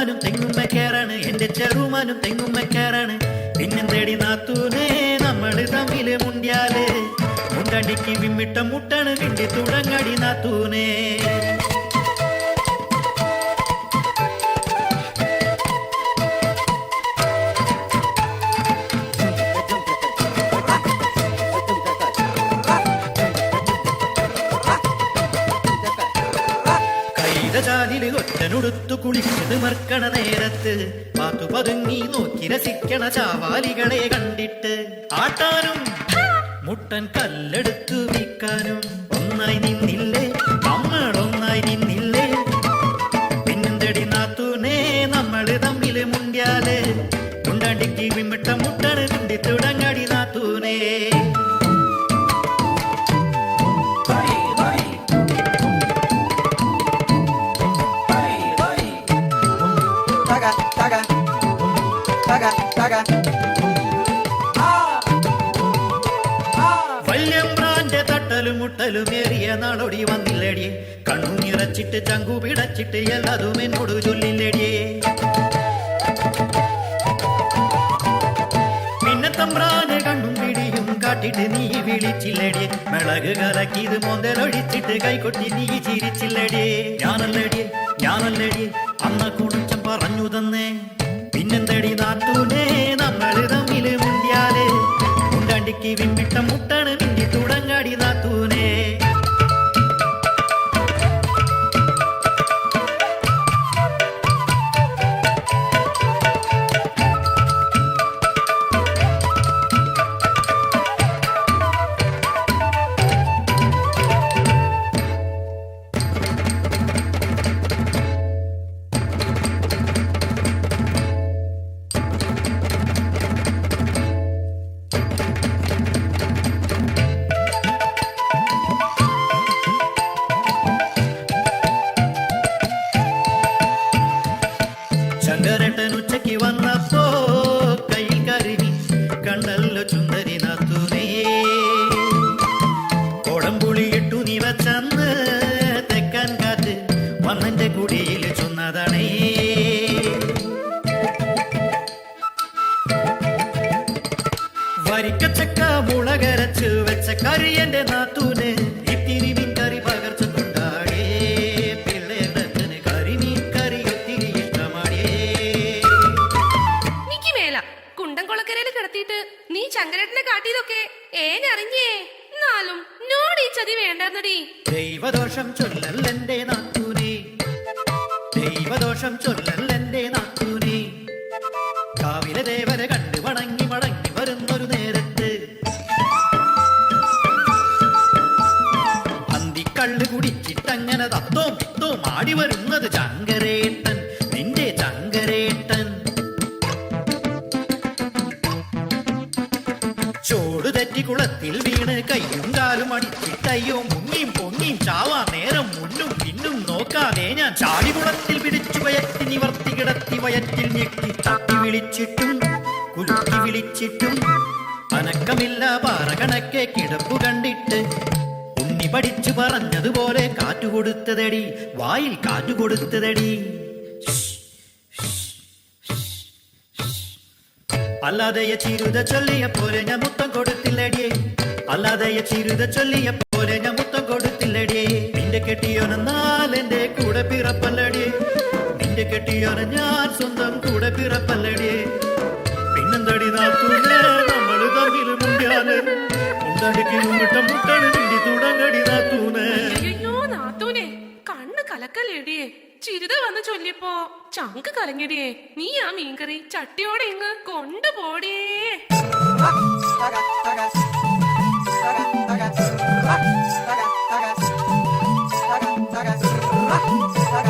ചെറുമാനും തെങ്ങുമ്മക്കാരാണ് എന്റെ ചെറുമാനും തെങ്ങുമ്മക്കാരാണ് പിന്നെ തേടി നാത്തൂനെ നമ്മൾ തമ്മിൽ മുണ്ടിയാൽ മുണ്ടടിക്ക് വിമ്മിട്ട മുട്ടാണ് വിണ്ടി തുടങ്ങടി നാത്തൂനെ. ഒറ്റനുടുത്തു കുളിച്ചത് മർക്കണ നേരത്ത്. പാത്തു പതുങ്ങി നോക്കി രസിക്കണ ചാവാലികളെ കണ്ടിട്ട്. ആട്ടാനും മുട്ടൻ കല്ലെടുത്തു വിൽക്കാനും. ഒന്നായി നിന്നില്ലേ? നമ്മൾ ഒന്നായി നിന്നില്ലേ? പിന്നെന്തടി നാത്തൂനെ? നമ്മൾ തമ്മിൽ മുണ്ടിയാൽ. മുണ്ടാണ്ടിക്ക് വിമിട്ട മുട്ടണ് വല്യമ്പ്രാന്റെ തട്ടലും മുട്ടലും ഏറിയ നാളൊടി വന്നില്ലേടി കണ്ണു നിറച്ചിട്ട് ചങ്കു പിടച്ചിട്ട് എല്ലാതും എന്നോട് ചൊല്ലില്ലടിയെ. പിന്നെ കണ്ണും പിടിയും കാട്ടിട്ട് നീ വിളിച്ചില്ലടി മിളക് കലക്കിയത് മുതലൊഴിച്ചിട്ട് കൈകൊട്ടി നീ ചിരിച്ചില്ലടി ഞാനല്ലടി ഞാനല്ലടി അന്ന കുണിച്ചം പറഞ്ഞു തന്നേ. പിന്നെന്തടി നാത്തൂനെ? കരുതി കണ്ടല്ലോ നീ വരിക്കച്ചക്ക മുളകരച്ച് വെച്ച കറി എന്റെ നാത്തൂന് കാട്ടിയതൊക്കെ ഏനറിഞ്ഞേ. എന്നാലും നോട് ഈ ചതി വേണ്ടെന്നടി. ദൈവദോഷം ചൊല്ലല്ലെന്റെ നാത്തൂനെ. ദൈവദോഷം ചൊല്ലൽ എന്റെ കാവിലെ കാലും അടിച്ചിട്ടയ്യോ മുങ്ങിയും പൊങ്ങിയും ചാവാ നേരം മുന്നും പിന്നും നോക്കാതെ ഞാൻ ചാടി കുളത്തിൽ പിടിച്ചു വയറ്റി നിവർത്തി കിടത്തി വയറ്റിൽ ഞെട്ടി തട്ടി വിളിച്ചിട്ടും കുലുക്കി വിളിച്ചിട്ടും. അനക്കമില്ല പാറ കണക്കെ കിടപ്പു കണ്ടിട്ട്. ഉണ്ണി പഠിച്ചു പറഞ്ഞതുപോലെ കാറ്റുകൊടുത്തതടി വായിൽ കാറ്റുകൊടുത്തതടി അല്ലാതെ ചിരുത ചൊല്ലിയ പോലെ ഞാൻ മുത്തം കൊടുത്തില്ലടിയേ അല്ലാതെ ചിരുത ചൊല്ലിയ പോലെ ഞാൻ മുത്തം കൊടുത്തില്ലടിയേ നിന്റെ കെട്ടിയോനെന്നാൽ നാലെന്റെ കൂടെ പിറപ്പല്ലടി. നിന്റെ കെട്ടിയോനെ ഞാൻ സ്വന്തം കൂടെ പിറപ്പല്ലടി. പിന്നെന്തടി ചിരിത വന്ന് ചൊല്ലിയപ്പോ ചങ്ക് കലങ്ങിടിയേ നീ ആ മീൻകറി ചട്ടിയോടെ ഇങ്ങ് കൊണ്ടുപോടിയേ Bye.